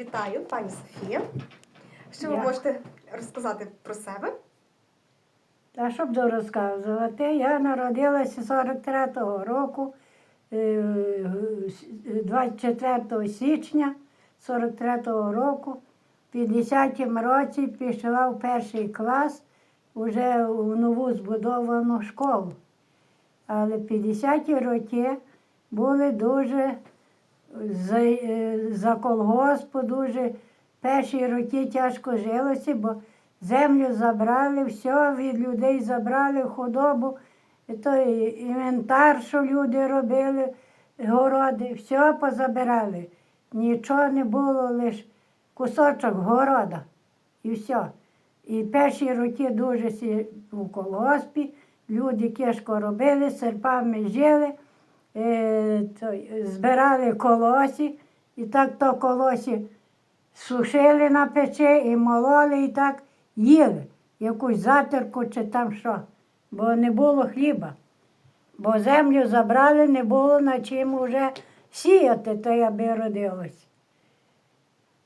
Вітаю, пані Софія. Що ви Я. можете розказати про себе? Та що буду розказувати? Я народилася 43-го року, е, 24 січня 43-го року. В 50-му році пішла в перший клас уже у нову збудовану школу. Але 50-ті роки були дуже за, за колгоспу, дуже перші роки тяжко жилося, бо землю забрали, все від людей забрали, худобу, і той інвентар, що люди робили, городи, все позабирали. Нічого не було, лише кусочок города і все. І перші роки дуже у колгоспі, люди кишко робили, серпами жили, збирали колосі, і так то колосі сушили на печі і мололи, і так їли якусь затирку чи там що, бо не було хліба. Бо землю забрали, не було на чим вже сіяти, то аби родилось.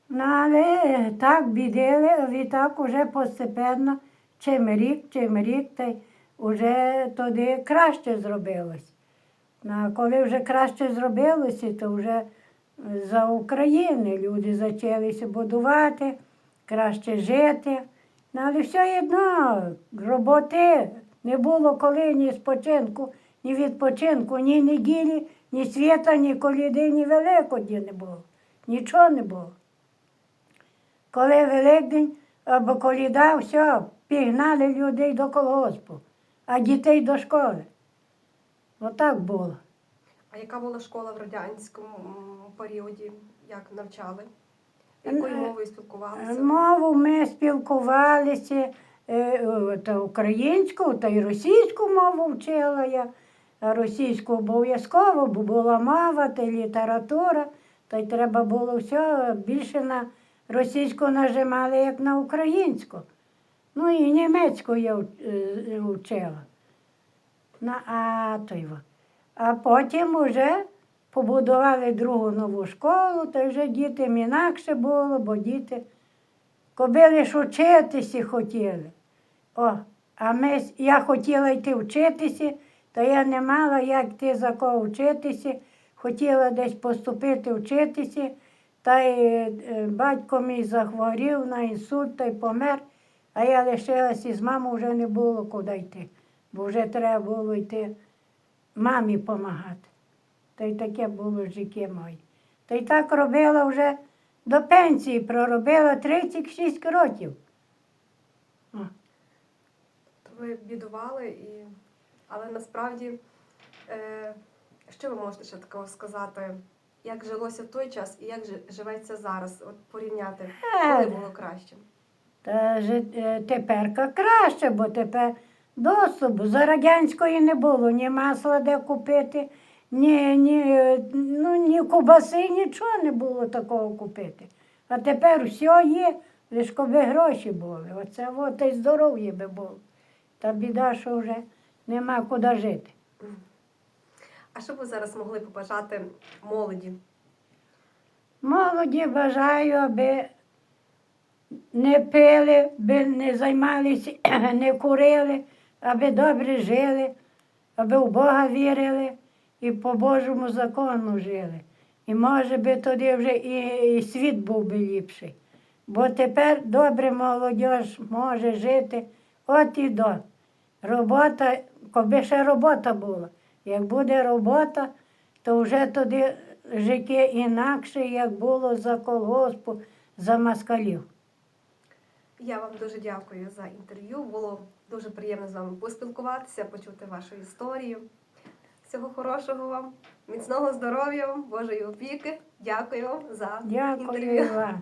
Ну, але так бідили, а відтак уже постепенно, чим рік, чим рік, та й уже тоді краще зробилось. А коли вже краще зробилося, то вже за України люди почалися будувати, краще жити. Ну, але все одно роботи не було коли ні спочинку, ні відпочинку, ні неділі, ні свята, ні коліди, ні великодні не було. Нічого не було. Коли Великдень або коліда, все, пігнали людей до колгоспу, а дітей до школи. Отак було. А яка була школа в радянському періоді? Як навчали? Якою Е, мовою спілкувалися? Мову ми спілкувалися е, та українську, та й російську мову вчила я. Російську обов'язково, бо була мова та й література, та й треба було все більше на російську нажимали, як на українську. Ну і німецьку я е, вчила. На, а, а потім вже побудували другу нову школу, та вже дітям інакше було, бо діти кобили ж вчитися хотіли. О, а ми, я хотіла йти вчитися, то я не мала як йти за кого вчитися, хотіла десь поступити вчитися, та й е, батько мій захворів на інсульт та й помер, а я лишилася з мамою, вже не було куди йти, бо вже треба було йти мамі допомагати. Та й таке було життя моє. Та й так робила вже до пенсії, проробила 36 років. О. Ви бідували, і... але насправді, е... що ви можете ще такого сказати? Як жилося в той час і як жи- живеться зараз? От порівняти, Е. коли було краще? Та ж е, теперка краще, бо тепер доступу. За радянської не було ні масла де купити, ні, ні, ну, ні кубаси, нічого не було такого купити. А тепер все є, лише коби гроші були. Оце от і здоров'я би було. Та біда, що вже нема куди жити. А що б ви зараз могли побажати молоді? Молоді бажаю, аби не пили, аби не займалися, не курили, аби добре жили, аби в Бога вірили і по Божому закону жили. І може би тоді вже і, і світ був би ліпший. Бо тепер добре молодь може жити от і до. Робота, коби ще робота була. Як буде робота, то вже тоді життя інакше, як було за колгоспу, за москалів. Я вам дуже дякую за інтерв'ю. Було дуже приємно з вами поспілкуватися, почути вашу історію. Всього хорошого вам, міцного здоров'я, вам, Божої опіки. Дякую вам за Дякую інтерв'ю.